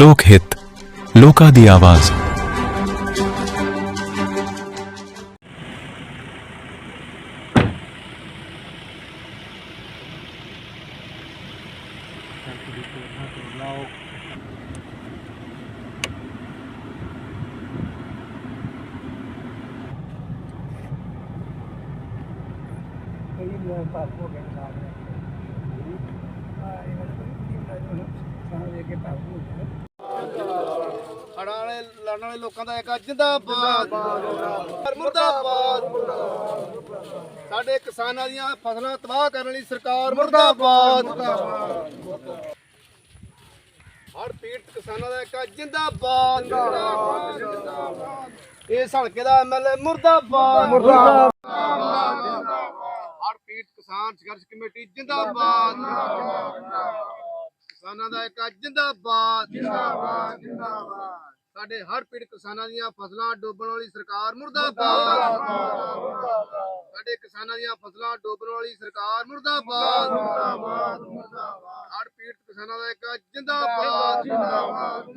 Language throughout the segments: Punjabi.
ਲੋਕ ਹਿੱਤ ਲੋਕਾਂ ਦੀ ਆਵਾਜ਼ ਕਈ ਲੋਕ ਭਾਗੋ ਗਏ ਸਾਰੇ ਆ ਇਹਨਾਂ ਦੇ ਸਾਨੂੰ ਦੇ ਕੇ ਭਾਗੋ ਗਏ ਹੜਾਂ ਵਾਲੇ ਲੜਨ ਵਾਲੇ ਲੋਕਾਂ ਦਾ ਇੱਕ ਜਿੰਦਾਬਾਦ। ਮੁਰਦਾਬਾਦ। ਸਾਡੇ ਕਿਸਾਨਾਂ ਦੀਆਂ ਫਸਲਾਂ ਤਬਾਹ ਕਰਨ ਲਈ ਸਰਕਾਰ ਮੁਰਦਾਬਾਦ। ਹੜ ਪੀੜਤ ਕਿਸਾਨਾਂ ਦਾ ਇੱਕ ਜਿੰਦਾਬਾਦ। ਇਸ ਹਲਕੇ ਦਾ ਐਮਐਲਏ ਮੁਰਦਾਬਾਦ। ਮੁਰਦਾਬਾਦ। ਹੜ ਪੀੜਤ ਕਿਸਾਨ ਸੰਘਰਸ਼ ਕਮੇਟੀ ਜਿੰਦਾਬਾਦ। ਕਿਸਾਨਾਂ ਦਾ ਇੱਕ ਜਿੰਦਾਬਾਦ। ਜਿੰਦਾਬਾਦ ਜਿੰਦਾਬਾਦ। ਸਾਡੇ ਹਰ ਪੀੜ ਕਿਸਾਨਾਂ ਦੀਆਂ ਫਸਲਾਂ ਡੋਬਣ ਵਾਲੀ ਸਰਕਾਰ ਮੁਰਦਾਬਾਦ। ਸਾਡੇ ਕਿਸਾਨਾਂ ਦੀਆਂ ਫਸਲਾਂ ਡੋਬਣ ਵਾਲੀ ਸਰਕਾਰ ਮੁਰਦਾਬਾਦ। ਹਰ ਪੀੜ ਕਿਸਾਨਾਂ ਦਾ ਇੱਕ ਜਿੰਦਾਬਾਦ। ਜਿੰਦਾਬਾਦ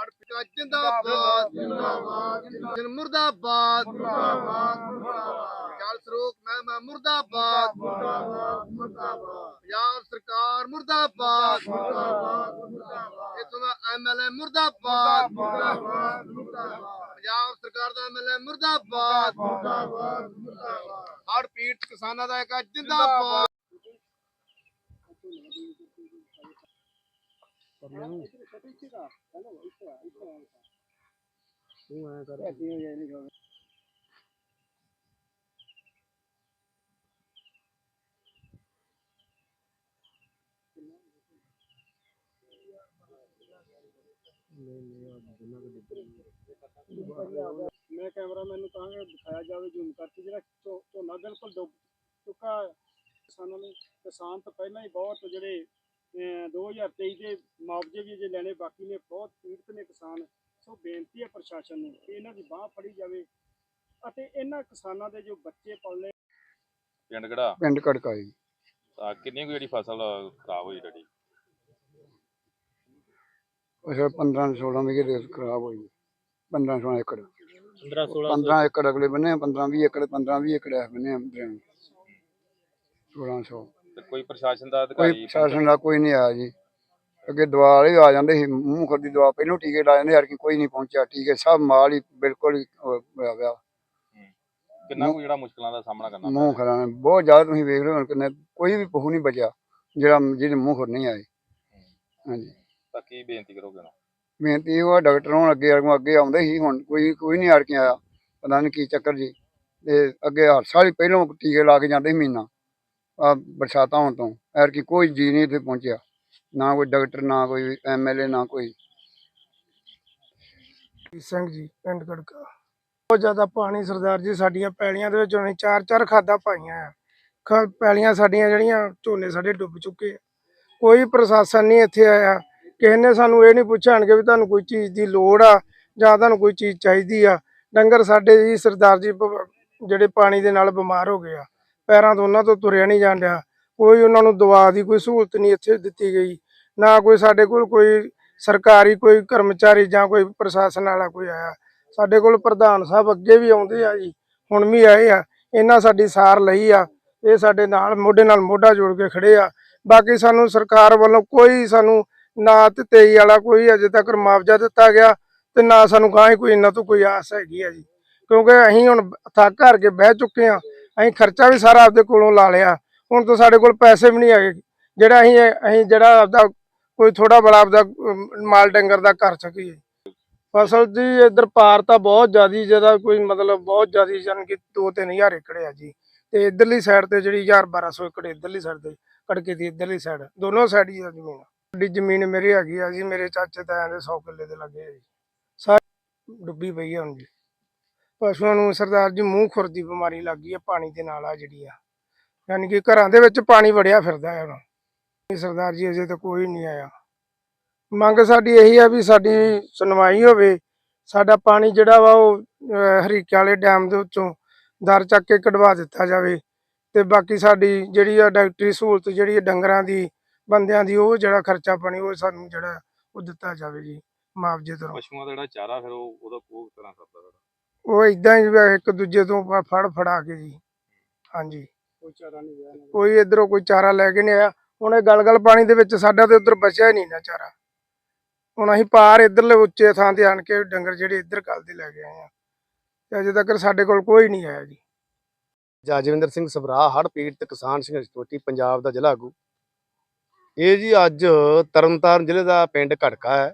ਹਰ ਪੀੜ ਜਿੰਦਾਬਾਦ। ਜਿੰਦਾਬਾਦ ਮੁਰਦਾਬਾਦ। ਜਲ ਸਰੋਤ ਮੈਂ ਮੁਰਦਾਬਾਦ। ਪੰਜਾਬ ਸਰਕਾਰ ਮੁਰਦਾਬਾਦ। ਇਥੋਂ ਦਾ ਐਮਐਲਏ ਮੁਰਦਾਬਾਦ। ਪੰਜਾਬ ਸਰਕਾਰ ਦਾ ਐਮਐਲਏ ਮੁਰਦਾਬਾਦ। ਹੜ ਪੀੜਤ ਕਿਸਾਨਾਂ ਦਾ ਇੱਕ ਜਿੰਦਾਬਾਦ। ਮੈਂ ਕੈਮਰਾਮੈਨ ਨੂੰ ਕਹਾਂਗਾ ਦਿਖਾਇਆ ਜਾਵੇ ਜ਼ੂਮ ਕਰਕੇ ਜਿਹੜਾ ਝੋ- ਝੋਨਾ ਬਿਲਕੁਲ ਡੁੱਬ ਚੁੱਕਾ ਹੈ। ਕਿਸਾਨਾਂ ਨੂੰ ਕਿਸਾਨ ਤਾਂ ਪਹਿਲਾਂ ਹੀ ਬਹੁਤ ਜਿਹੜੇ ਅਹ, 2023 ਦੇ ਮੁਆਵਜ਼ੇ ਵੀ ਜੇ ਲੈਣੇ ਬਾਕੀ ਨੇ ਬਹੁਤ ਪੀੜਤ ਨੇ ਕਿਸਾਨ। ਸੋ ਬੇਨਤੀ ਹੈ ਪ੍ਰਸ਼ਾਸਨ ਨੂੰ ਕਿ ਇਹਨਾਂ ਦੀ ਬਾਹ ਫੜੀ ਜਾਵੇ ਅਤੇ ਇਹਨਾਂ ਕਿਸਾਨਾਂ ਦੇ ਜੋ ਬੱਚੇ ਪਲਨੇ ਪਿੰਡ ਕਿਹੜਾ? ਪਿੰਡ ਕੜਕਾ ਜੀ ਤਾਂ ਕਿੰਨੀ ਕੁ ਜਿਹੜੀ ਫਸਲ ਖਰਾਬ ਹੋਈ ਤੁਹਾਡੀ? ਉਹ 15 16 ਵਿਗੇ ਦੇ ਖਰਾਬ ਹੋਈ। 15 16 ਏਕੜ। 15 15 ਏਕੜ ਅਗਲੇ ਬੰਨੇ 15 20 ਏਕੜ 15 20 ਏਕੜ ਇਸ ਬੰਨੇ ਅੰਦਰ 1600 ਤੇ ਕੋਈ ਪ੍ਰਸ਼ਾਸਨ ਦਾ ਕੋਈ ਅਧਿਕਾਰੀ ਸ਼ਾਸਨ ਦਾ ਕੋਈ ਨਹੀਂ ਆਇਆ ਜੀ। ਅੱਗੇ ਦਵਾ ਵਾਲੇ ਆ ਜਾਂਦੇ ਸੀ ਮੂੰਹ ਖੁਰ ਦੀ ਦਵਾ ਪਹਿਲੋਂ ਟੀਕੇ ਲਾ ਜਾਂਦੇ ਕਿ ਕੋਈ ਨਹੀਂ ਪਹੁੰਚਿਆ। ਟੀਕੇ ਸਭ ਮਾਲ ਹੀ ਬਿਲਕੁਲ ਹੋਇਆ ਪਿਆ। ਕਿੰਨਾ ਕੁ ਜਿਹੜਾ ਮੁਸ਼ਕਲਾਂ ਦਾ ਸਾਹਮਣਾ ਕਰਨਾ ਮੂੰਹ ਖਰਾਂ ਨੇ ਬਹੁਤ ਜ਼ਿਆਦਾ ਤੁਸੀਂ ਵੇਖ ਰਹੇ ਹੋ ਕਿੰਨੇ ਕੋਈ ਵੀ ਪਹੂ ਨਹੀਂ ਬਚਿਆ ਜਿਹੜਾ ਜਿਹਦੇ ਮੂੰਹ ਖੁਰ ਨਹੀਂ ਆਏ ਹਾਂਜੀ। ਤਾਂ ਕੀ ਬੇਨਤੀ ਕਰੋਗੇ ਨਾ? ਬੇਨਤੀ ਵਾ ਡਾਕਟਰ ਹੁਣ ਅੱਗੇ ਅੱਗੋਂ ਅੱਗੇ ਆਉਂਦੇ ਸੀ ਹੁਣ ਕੋਈ ਕੋਈ ਨਹੀਂ ਆੜ ਕੇ ਆਇਆ ਪਤਾ ਨਹੀਂ ਕੀ ਚੱਕਰ ਜੀ। ਤੇ ਅੱਗੇ ਹਰ ਸਾਲ ਹੀ ਪਹਿਲੋਂ ਟੀਕੇ ਲਾ ਕੇ ਜਾਂਦੇ ਸੀ ਮਹੀਨਾ ਆ ਬਰਸਾਤਾਂ ਹੋਣ ਤੋਂ ਐਰ ਕੀ ਕੋਈ ਜੀ ਨਹੀਂ ਇੱਥੇ ਪਹੁੰਚਿਆ ਨਾ ਕੋਈ ਡਾਕਟਰ ਨਾ ਕੋਈ ਐਮਐਲਏ ਨਾ ਕੋਈ। ਸਿੰਘ ਜੀ ਪਿੰਡ ਕੜਕਾ। ਬਹੁਤ ਜ਼ਿਆਦਾ ਪਾਣੀ ਸਰਦਾਰ ਜੀ ਸਾਡੀਆਂ ਪੈਲੀਆਂ ਦੇ ਵਿੱਚ ਉਹਨੇ ਚਾਰ ਚਾਰ ਖਾਦਾਂ ਪਾਈਆਂ ਆ। ਖ- ਪੈਲੀਆਂ ਸਾਡੀਆਂ ਜਿਹੜੀਆਂ ਝੋਨੇ ਸਾਡੇ ਡੁੱਬ ਚੁੱਕੇ ਆ। ਕੋਈ ਪ੍ਰਸ਼ਾਸਨ ਨਹੀਂ ਇੱਥੇ ਆਇਆ। ਕਿਸੇ ਨੇ ਸਾਨੂੰ ਇਹ ਨਹੀਂ ਪੁੱਛਣਗੇ ਵੀ ਤੁਹਾਨੂੰ ਕੋਈ ਚੀਜ਼ ਦੀ ਲੋੜ ਆ ਜਾਂ ਤੁਹਾਨੂੰ ਕੋਈ ਚੀਜ਼ ਚਾਹੀਦੀ ਆ। ਡੰਗਰ ਸਾਡੇ ਜੀ ਸਰਦਾਰ ਜੀ ਜਿਹੜੇ ਪਾਣੀ ਦੇ ਨਾਲ ਬਿਮਾਰ ਹੋ ਗਏ ਆ। ਪੈਰਾਂ ਤੋਂ ਉਹਨਾਂ ਤੋਂ ਤੁਰਿਆ ਨਹੀਂ ਜਾਣ ਡਿਆ। ਕੋਈ ਉਹਨਾਂ ਨੂੰ ਦਵਾ ਦੀ ਕੋਈ ਸਹੂਲਤ ਨਹੀਂ ਇੱਥੇ ਦਿੱਤੀ ਗਈ। ਨਾ ਕੋਈ ਸਾਡੇ ਕੋਲ ਕੋਈ ਸਰਕਾਰੀ ਕੋਈ ਕਰਮਚਾਰੀ ਜਾਂ ਕੋਈ ਪ੍ਰਸ਼ਾਸਨ ਵਾਲਾ ਕੋਈ ਆਇਆ। ਸਾਡੇ ਕੋਲ ਪ੍ਰਧਾਨ ਸਾਹਿਬ ਅੱਗੇ ਵੀ ਆਉਂਦੇ ਆ ਜੀ, ਹੁਣ ਵੀ ਆਏ ਆ। ਇਹਨਾਂ ਸਾਡੀ ਸਾਰ ਲਈ ਆ। ਇਹ ਸਾਡੇ ਨਾਲ ਮੋਢੇ ਨਾਲ ਮੋਢਾ ਜੋੜ ਕੇ ਖੜੇ ਆ। ਬਾਕੀ ਸਾਨੂੰ ਸਰਕਾਰ ਵੱਲੋਂ ਕੋਈ ਸਾਨੂੰ ਨਾ ਤੇ 23 ਵਾਲਾ ਕੋਈ ਅਜੇ ਤੱਕ ਮੁਆਵਜ਼ਾ ਦਿੱਤਾ ਗਿਆ ਤੇ ਨਾ ਸਾਨੂੰ ਗਾਂ ਹੀ ਕੋਈ ਇਹਨਾਂ ਤੋਂ ਕੋਈ ਆਸ ਹੈਗੀ ਆ ਜੀ। ਕਿਉਂਕਿ ਅਸੀਂ ਹੁਣ ਥੱਕ ਹਾਰ ਕੇ ਬਹਿ ਚੁੱਕੇ ਆ ਅਸੀਂ ਖਰਚਾ ਵੀ ਸਾਰਾ ਆਪਦੇ ਕੋਲੋਂ ਲਾ ਲਿਆ। ਹੁਣ ਤਾਂ ਸਾਡੇ ਕੋਲ ਪੈਸੇ ਵੀ ਨਹੀਂ ਹੈਗੇ। ਜਿਹੜਾ ਅਸੀਂ ਅਸੀਂ ਜਿਹੜਾ ਆਪਦਾ ਕੋਈ ਥੋੜਾ ਬੜਾ ਆਪਦਾ ਮਾਲ ਡੰਗਰ ਦਾ ਕਰ ਸਕੀਏ। ਫਸਲ ਜੀ ਇਧਰ ਪਾਰ ਤਾਂ ਬਹੁਤ ਜ਼ਿਆਦੀ, ਜਿਹਦਾ ਕੋਈ ਮਤਲਬ ਬਹੁਤ ਜ਼ਿਆਦੀ ਜਾਨ ਕਿ 2-3000 ਏਕੜ ਆ ਜੀ। ਤੇ ਇਧਰਲੀ ਸਾਈਡ ਤੇ ਜਿਹੜੀ 1200 ਏਕੜ, ਇਧਰਲੀ ਸਾਈਡ ਤੇ, ਕੜਕੇ ਦੀ ਇਧਰਲੀ ਸਾਈਡ ਦੋਨੋਂ ਸਾਈਡ ਹੀ ਆ ਜ਼ਮੀਨ। ਸਾਡੀ ਜ਼ਮੀਨ ਮੇਰੀ ਹੈਗੀ ਆ ਜੀ ਮੇਰੇ ਚਾਚੇ ਤਾਇਆਂ ਦੇ 100 ਕਿੱਲੇ ਦੇ ਲੱਗੇ ਆ ਜੀ। ਸਾਰੀ ਡੁੱਬੀ ਪਈ ਆ ਹੁਣ ਜੀ। ਪਸ਼ੂਆਂ ਨੂੰ ਸਰਦਾਰ ਜੀ ਮੂੰਹ ਖੁਰ ਦੀ ਬਿਮਾਰੀ ਲੱਗ ਗਈ ਆ ਪਾਣੀ ਦੇ ਨਾਲ ਆ ਜਿਹੜੀ ਆ। ਯਾਨੀ ਕਿ ਘਰਾਂ ਦੇ ਵਿੱਚ ਪਾਣੀ ਵੜਿਆ ਫਿਰਦਾ ਹੈ ਹੁਣ। ਸਰਦਾਰ ਜੀ ਅਜੇ ਤਾਂ ਕੋਈ ਨਹੀਂ ਆਇਆ। ਮੰਗ ਸਾਡੀ ਇਹੀ ਆ ਵੀ ਸਾਡੀ ਸੁਣਵਾਈ ਹੋਵੇ। ਸਾਡਾ ਪਾਣੀ ਜਿਹੜਾ ਵਾ ਉਹ ਅਹ, ਹਰੀਕੇ ਵਾਲੇ ਡੈਮ ਦੇ ਵਿੱਚੋਂ ਦਰ ਚੱਕ ਕੇ ਕਢਵਾ ਦਿੱਤਾ ਜਾਵੇ। ਤੇ ਬਾਕੀ ਸਾਡੀ ਜਿਹੜੀ ਆ ਡਾਕਟਰੀ ਸਹੂਲਤ ਜਿਹੜੀ ਆ ਡੰਗਰਾਂ ਦੀ ਬੰਦਿਆਂ ਦੀ ਉਹ ਜਿਹੜਾ ਖਰਚਾ ਪਾਣੀ ਉਹ ਸਾਨੂੰ ਜਿਹੜਾ ਉਹ ਦਿੱਤਾ ਜਾਵੇ ਜੀ ਮੁਆਵਜ਼ੇ ਤੋਂ। ਪਸ਼ੂਆਂ ਦਾ ਜਿਹੜਾ ਚਾਰਾ ਫਿਰ ਉਹ ਉਹਦਾ ਉਹ ਤਰ੍ਹਾਂ ਕਰਦਾ ਫਿਰ ਉਹ ਇਦਾਂ ਹੀ ਇੱਕ ਦੂਜੇ ਤੋਂ ਫ- ਫੜ ਫੜਾ ਕੇ ਜੀ। ਹਾਂਜੀ। ਕੋਈ ਇਧਰੋਂ ਕੋਈ ਚਾਰਾ ਲੈ ਕੇ ਨਹੀਂ ਆਇਆ। ਹੁਣ ਇਹ ਗਲਗਲ ਪਾਣੀ ਦੇ ਵਿੱਚ ਸਾਡਾ ਤੇ ਉਧਰ ਬਚਿਆ ਹੀ ਨਹੀਂ ਨਾ ਚਾਰਾ। ਹੁਣ ਅਸੀਂ ਪਾਰ ਇਧਰਲੇ ਉੱਚੇ ਥਾਂ ਤੇ ਆਣ ਕੇ ਡੰਗਰ ਜਿਹੜੇ ਇੱਧਰ ਕੱਲਦੇ ਲੈ ਕੇ ਆਏ ਆ। ਤੇ ਅਜੇ ਤੱਕ ਸਾਡੇ ਕੋਲ ਕੋਈ ਨਹੀਂ ਆਇਆ ਜੀ। ਜਜਵਿੰਦਰ ਸਿੰਘ ਸਭਰਾ ਹੜ੍ਹ ਪੀੜਤ ਕਿਸਾਨ ਸੰਘਰਸ਼ ਕਮੇਟੀ ਪੰਜਾਬ ਦਾ ਜ਼ਿਲ੍ਹਾ ਆਗੂ। ਇਹ ਜੀ ਅੱਜ ਤਰਨਤਾਰਨ ਜ਼ਿਲ੍ਹੇ ਦਾ ਪਿੰਡ ਘਟਕਾ ਹੈ।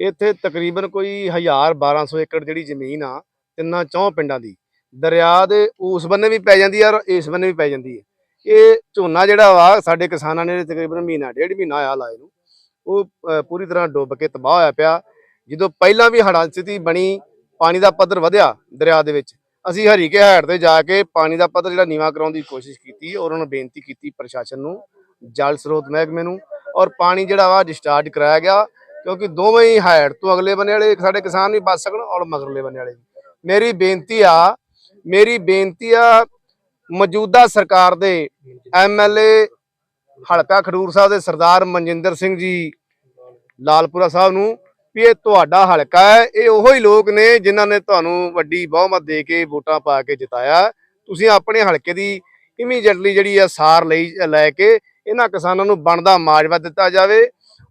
ਇੱਥੇ ਤਕਰੀਬਨ ਕੋਈ 1000 1200 ਏਕੜ ਜਿਹੜੀ ਜ਼ਮੀਨ ਆ, ਤਿੰਨਾਂ ਚੌਂ ਪਿੰਡਾਂ ਦੀ। ਦਰਿਆ ਦੇ ਉਸ ਬੰਨੇ ਵੀ ਪੈ ਜਾਂਦੀ ਹੈ ਔਰ ਇਸ ਬੰਨੇ ਵੀ ਪੈ ਜਾਂਦੀ ਹੈ ਇਹ ਝੋਨਾ ਜਿਹੜਾ ਵਾ, ਸਾਡੇ ਕਿਸਾਨਾਂ ਨੇ ਤਕਰੀਬਨ ਮਹੀਨਾ, ਡੇਢ ਮਹੀਨਾ ਆਇਆ ਲਾਏ ਨੂੰ ਉਹ ਪੂਰੀ ਤਰ੍ਹਾਂ ਡੁੱਬ ਕੇ ਤਬਾਹ ਹੋਇਆ ਪਿਆ। ਜਦੋਂ ਪਹਿਲਾਂ ਵੀ ਹੜ੍ਹਾਂ ਸਥਿਤੀ ਬਣੀ, ਪਾਣੀ ਦਾ ਪੱਧਰ ਵਧਿਆ ਦਰਿਆ ਦੇ ਵਿੱਚ। ਅਸੀਂ ਹਰੀਕੇ ਹੈਡ ਤੇ ਜਾ ਕੇ ਪਾਣੀ ਦਾ ਪੱਧਰ ਜਿਹੜਾ ਨੀਵਾ ਕਰਾਉਣ ਦੀ ਕੋਸ਼ਿਸ਼ ਕੀਤੀ ਔਰ ਉਹਨਾਂ ਨੂੰ ਬੇਨਤੀ ਕੀਤੀ ਪ੍ਰਸ਼ਾਸਨ ਨੂੰ ਜਲ ਸਰੋਤ ਮਹਿਕਮੇ ਨੂੰ ਔਰ ਪਾਣੀ ਜਿਹੜਾ ਵਾ ਡਿਸਚਾਰਜ ਕਰਾਇਆ ਗਿਆ, ਕਿਉਂਕਿ ਦੋਵੇਂ ਹੀ ਹੈਡ ਤੋਂ ਅਗਲੇ ਬੰਨੇ ਵਾਲੇ ਸਾਡੇ ਕਿਸਾਨ ਵੀ ਬਚ ਸਕਣ ਔਰ ਮਗਰਲੇ ਬੰਨੇ ਵਾਲੇ ਮੇਰੀ ਬੇਨਤੀ ਆ, ਮੇਰੀ ਬੇਨਤੀ ਆ ਮੌਜੂਦਾ ਸਰਕਾਰ ਦੇ ਐਮਐਲਏ ਹਲਕਾ ਖਡੂਰ ਸਾਹਿਬ ਦੇ ਸਰਦਾਰ ਮਨਜਿੰਦਰ ਸਿੰਘ ਜੀ, ਲਾਲਪੁਰਾ ਸਾਹਿਬ ਨੂੰ ਵੀ ਇਹ ਤੁਹਾਡਾ ਹਲਕਾ ਹੈ, ਇਹ ਉਹੋ ਹੀ ਲੋਕ ਨੇ ਜਿਨ੍ਹਾਂ ਨੇ ਤੁਹਾਨੂੰ ਵੱਡੀ ਬਹੁਮਤ ਦੇ ਕੇ ਵੋਟਾਂ ਪਾ ਕੇ ਜਿਤਾਇਆ। ਤੁਸੀਂ ਆਪਣੇ ਹਲਕੇ ਦੀ ਇਮੀਡੀਏਟਲੀ ਜਿਹੜੀ ਆ ਸਾਰ ਲਈ ਲੈ ਕੇ ਇਹਨਾਂ ਕਿਸਾਨਾਂ ਨੂੰ ਬਣਦਾ ਮਾਜਵਾ ਦਿੱਤਾ ਜਾਵੇ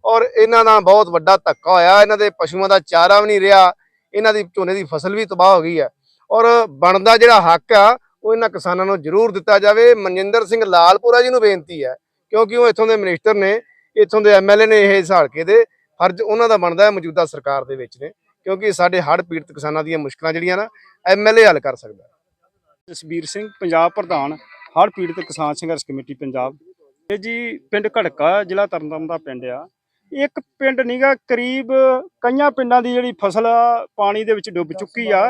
ਔਰ ਇਹਨਾਂ ਦਾ ਬਹੁਤ ਵੱਡਾ ਧੱਕਾ ਹੋਇਆ। ਇਹਨਾਂ ਦੇ ਪਸ਼ੂਆਂ ਦਾ ਚਾਰਾ ਵੀ ਨਹੀਂ ਰਿਹਾ। ਇਹਨਾਂ ਦੀ ਝੋਨੇ ਦੀ ਫਸਲ ਵੀ ਤਬਾਹ ਹੋ ਗਈ ਹੈ। ਔਰ ਬਣਦਾ ਜਿਹੜਾ ਹੱਕ ਆ, ਉਹ ਇਹਨਾਂ ਕਿਸਾਨਾਂ ਨੂੰ ਜ਼ਰੂਰ ਦਿੱਤਾ ਜਾਵੇ। ਮਨਜਿੰਦਰ ਸਿੰਘ ਲਾਲਪੁਰਾ ਜੀ ਨੂੰ ਬੇਨਤੀ ਹੈ, ਕਿਉਂਕਿ ਉਹ ਇੱਥੋਂ ਦੇ ਮਿਨਿਸਟਰ ਨੇ, ਇੱਥੋਂ ਦੇ ਐਮਐਲਏ ਨੇ ਇਹ ਇਸ ਹਲਕੇ ਦੇ ਫਰਜ਼ ਉਹਨਾਂ ਦਾ ਬਣਦਾ ਹੈ, ਮੌਜੂਦਾ ਸਰਕਾਰ ਦੇ ਵਿੱਚ ਨੇ, ਕਿਉਂਕਿ ਸਾਡੇ ਹੜ੍ਹ ਪੀੜਤ ਕਿਸਾਨਾਂ ਦੀਆਂ ਮੁਸ਼ਕਲਾਂ ਜਿਹੜੀਆਂ ਨਾ ਐਮਐਲਏ ਹੱਲ ਕਰ ਸਕਦਾ। ਜਸਬੀਰ ਸਿੰਘ, ਪੰਜਾਬ ਪ੍ਰਧਾਨ, ਹੜ੍ਹ ਪੀੜਤ ਕਿਸਾਨ ਸੰਘਰਸ਼ ਕਮੇਟੀ, ਪੰਜਾਬ। ਇਹ ਜੀ ਪਿੰਡ ਘੜਕਾ ਜ਼ਿਲ੍ਹਾ ਤਰਨਤਾਰਨ ਦਾ ਪਿੰਡ ਆ। ਇੱਕ ਪਿੰਡ ਨੀਗਾ ਕਰੀਬ ਕਈਆਂ ਪਿੰਡਾਂ ਦੀ ਜਿਹੜੀ ਫਸਲ ਆ ਪਾਣੀ ਦੇ ਵਿੱਚ ਡੁੱਬ ਚੁੱਕੀ ਆ।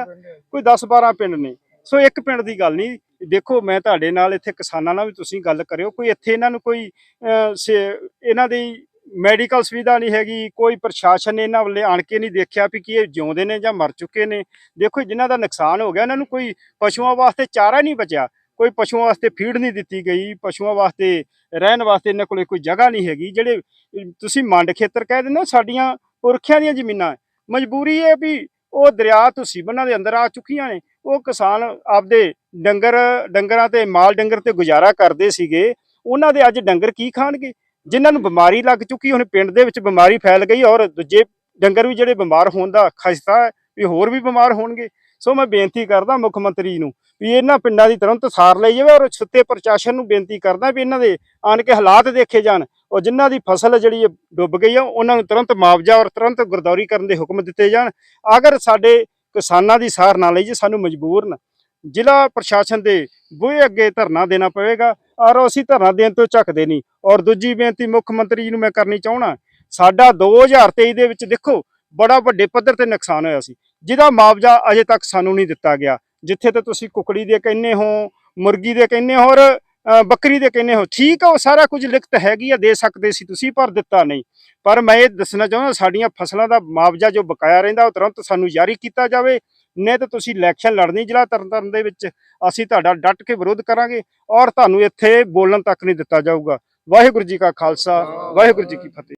ਕੋਈ 10 12 ਪਿੰਡ ਨੇ। ਸੋ ਇੱਕ ਪਿੰਡ ਦੀ ਗੱਲ ਨਹੀਂ ਦੇਖੋ ਮੈਂ ਤੁਹਾਡੇ ਨਾਲ ਇੱਥੇ ਕਿਸਾਨਾਂ ਨਾਲ ਵੀ ਤੁਸੀਂ ਗੱਲ ਕਰਿਓ। ਕੋਈ ਇੱਥੇ ਇਹਨਾਂ ਨੂੰ ਕੋਈ ਇਹਨਾਂ ਦੀ ਮੈਡੀਕਲ ਸੁਵਿਧਾ ਨਹੀਂ ਹੈਗੀ ਕੋਈ ਪ੍ਰਸ਼ਾਸਨ ਨੇ ਇਹਨਾਂ ਵੱਲੇ ਆਣ ਕੇ ਨਹੀਂ ਦੇਖਿਆ ਵੀ ਕੀ ਇਹ ਜਿਉਂਦੇ ਨੇ ਜਾਂ ਮਰ ਚੁੱਕੇ ਨੇ। ਦੇਖੋ ਜਿਨ੍ਹਾਂ ਦਾ ਨੁਕਸਾਨ ਹੋ ਗਿਆ ਇਹਨਾਂ ਨੂੰ ਕੋਈ ਪਸ਼ੂਆਂ ਵਾਸਤੇ ਚਾਰਾ ਨਹੀਂ ਬਚਿਆ। ਕੋਈ ਪਸ਼ੂਆਂ ਵਾਸਤੇ ਫੀਡ ਨਹੀਂ ਦਿੱਤੀ ਗਈ, ਪਸ਼ੂਆਂ ਵਾਸਤੇ, ਰਹਿਣ ਵਾਸਤੇ ਇਹਨਾਂ ਕੋਲੇ ਕੋਈ ਜਗ੍ਹਾ ਨਹੀਂ ਹੈਗੀ, ਜਿਹੜੇ ਤੁਸੀਂ ਮੰਡ ਖੇਤਰ ਕਹਿ ਦਿੰਦੇ ਹੋ, ਸਾਡੀਆਂ ਪੁਰਖਿਆਂ ਦੀਆਂ ਜ਼ਮੀਨਾਂ ਮਜਬੂਰੀ ਹੈ ਵੀ ਉਹ ਦਰਿਆ ਤੁਸੀਂ ਬੰਨਾਂ ਦੇ ਅੰਦਰ ਆ ਚੁੱਕੀਆਂ ਨੇ, ਉਹ ਕਿਸਾਨ ਆਪਦੇ ਡੰਗਰ, ਡੰਗਰਾਂ ਤੇ ਮਾਲ ਡੰਗਰ ਤੇ ਗੁਜ਼ਾਰਾ ਕਰਦੇ ਸੀਗੇ, ਉਹਨਾਂ ਦੇ ਅੱਜ ਡੰਗਰ ਕੀ ਖਾਣਗੇ? ਜਿਨ੍ਹਾਂ ਨੂੰ ਬਿਮਾਰੀ ਲੱਗ ਚੁੱਕੀ, ਹੁਣ ਪਿੰਡ ਦੇ ਵਿੱਚ ਬਿਮਾਰੀ ਫੈਲ ਗਈ ਔਰ ਦੂਜੇ ਡੰਗਰ ਵੀ ਜਿਹੜੇ ਬਿਮਾਰ ਹੋਣ ਦਾ ਖਸਤਾ ਹੈ, ਵੀ ਹੋਰ ਵੀ ਬਿਮਾਰ ਹੋਣਗੇ। ਸੋ ਮੈਂ ਬੇਨਤੀ ਕਰਦਾ ਮੁੱਖ ਮੰਤਰੀ ਨੂੰ ਵੀ ਇਹਨਾਂ ਪਿੰਡਾਂ ਦੀ ਤੁਰੰਤ ਸਾਰ ਲਈ ਜਾਵੇ ਔਰ ਸੁੱਤੇ ਪ੍ਰਸ਼ਾਸਨ ਨੂੰ ਬੇਨਤੀ ਕਰਦਾ ਵੀ ਇਹਨਾਂ ਦੇ ਆਣ ਕੇ ਹਾਲਾਤ ਦੇਖੇ ਜਾਣ ਔਰ ਜਿਨ੍ਹਾਂ ਦੀ ਫਸਲ ਜਿਹੜੀ ਡੁੱਬ ਗਈ ਆ ਉਹਨਾਂ ਨੂੰ ਤੁਰੰਤ ਮੁਆਵਜ਼ਾ ਔਰ ਤੁਰੰਤ ਗਰਦੌਰੀ ਕਰਨ ਦੇ ਹੁਕਮ ਦਿੱਤੇ ਜਾਣ। ਅਗਰ ਸਾਡੇ ਕਿਸਾਨਾਂ ਦੀ ਸਾਰ ਨਾ ਲਈ ਜੇ, ਸਾਨੂੰ ਮਜਬੂਰਨ ਜ਼ਿਲ੍ਹਾ ਪ੍ਰਸ਼ਾਸਨ ਦੇ ਬੂਹੇ ਅੱਗੇ ਧਰਨਾ ਦੇਣਾ ਪਵੇਗਾ, ਔਰ ਅਸੀਂ ਧਰਨਾ ਦੇਣ ਤੋਂ ਝੱਕਦੇ ਨਹੀਂ। ਔਰ ਦੂਜੀ ਬੇਨਤੀ ਮੁੱਖ ਮੰਤਰੀ ਜੀ ਨੂੰ ਮੈਂ ਕਰਨੀ ਚਾਹਣਾ ਸਾਡਾ 2023 ਦੇ ਵਿੱਚ ਦੇਖੋ, ਬੜਾ ਵੱਡੇ ਪੱਧਰ ਤੇ ਨੁਕਸਾਨ ਹੋਇਆ ਸੀ। ਜਿਹਦਾ ਮੁਆਵਜ਼ਾ ਅਜੇ ਤੱਕ ਸਾਨੂੰ ਨਹੀਂ ਦਿੱਤਾ ਗਿਆ। ਜਿੱਥੇ ਤੇ ਤੁਸੀਂ ਕੁਕੜੀ ਦੇ ਕਹਿੰਦੇ ਹੋ, ਮੁਰਗੀ ਦੇ ਕਹਿੰਦੇ ਹੋ ਔਰ ਬੱਕਰੀ ਦੇ ਕਹਿੰਦੇ ਹੋ, ਠੀਕ ਆ, ਉਹ ਸਾਰਾ ਕੁਝ ਲਿਖਤ ਹੈਗੀ ਆ, ਦੇ ਸਕਦੇ ਸੀ ਤੁਸੀਂ ਪਰ ਦਿੱਤਾ ਨਹੀਂ। ਪਰ ਮੈਂ ਇਹ ਦੱਸਣਾ ਚਾਹੁੰਦਾ, ਸਾਡੀਆਂ ਫਸਲਾਂ ਦਾ ਮੁਆਵਜ਼ਾ ਜੋ ਬਕਾਇਆ ਰਹਿੰਦਾ, ਉਹ ਤੁਰੰਤ ਸਾਨੂੰ ਜਾਰੀ ਕੀਤਾ ਜਾਵੇ। ਨਹੀਂ ਤਾਂ ਤੁਸੀਂ ਇਲੈਕਸ਼ਨ ਲੜਨੀ ਜ਼ਿਲ੍ਹਾ ਤਰਨਤਾਰਨ ਦੇ ਵਿੱਚ, ਅਸੀਂ ਤੁਹਾਡਾ ਡਟ ਕੇ ਵਿਰੋਧ ਕਰਾਂਗੇ ਔਰ ਤੁਹਾਨੂੰ ਇੱਥੇ ਬੋਲਣ ਤੱਕ ਨਹੀਂ ਦਿੱਤਾ ਜਾਊਗਾ। ਵਾਹਿਗੁਰੂ ਜੀ ਕਾ ਖਾਲਸਾ, ਵਾਹਿਗੁਰੂ ਜੀ ਕੀ ਫਤਿਹ।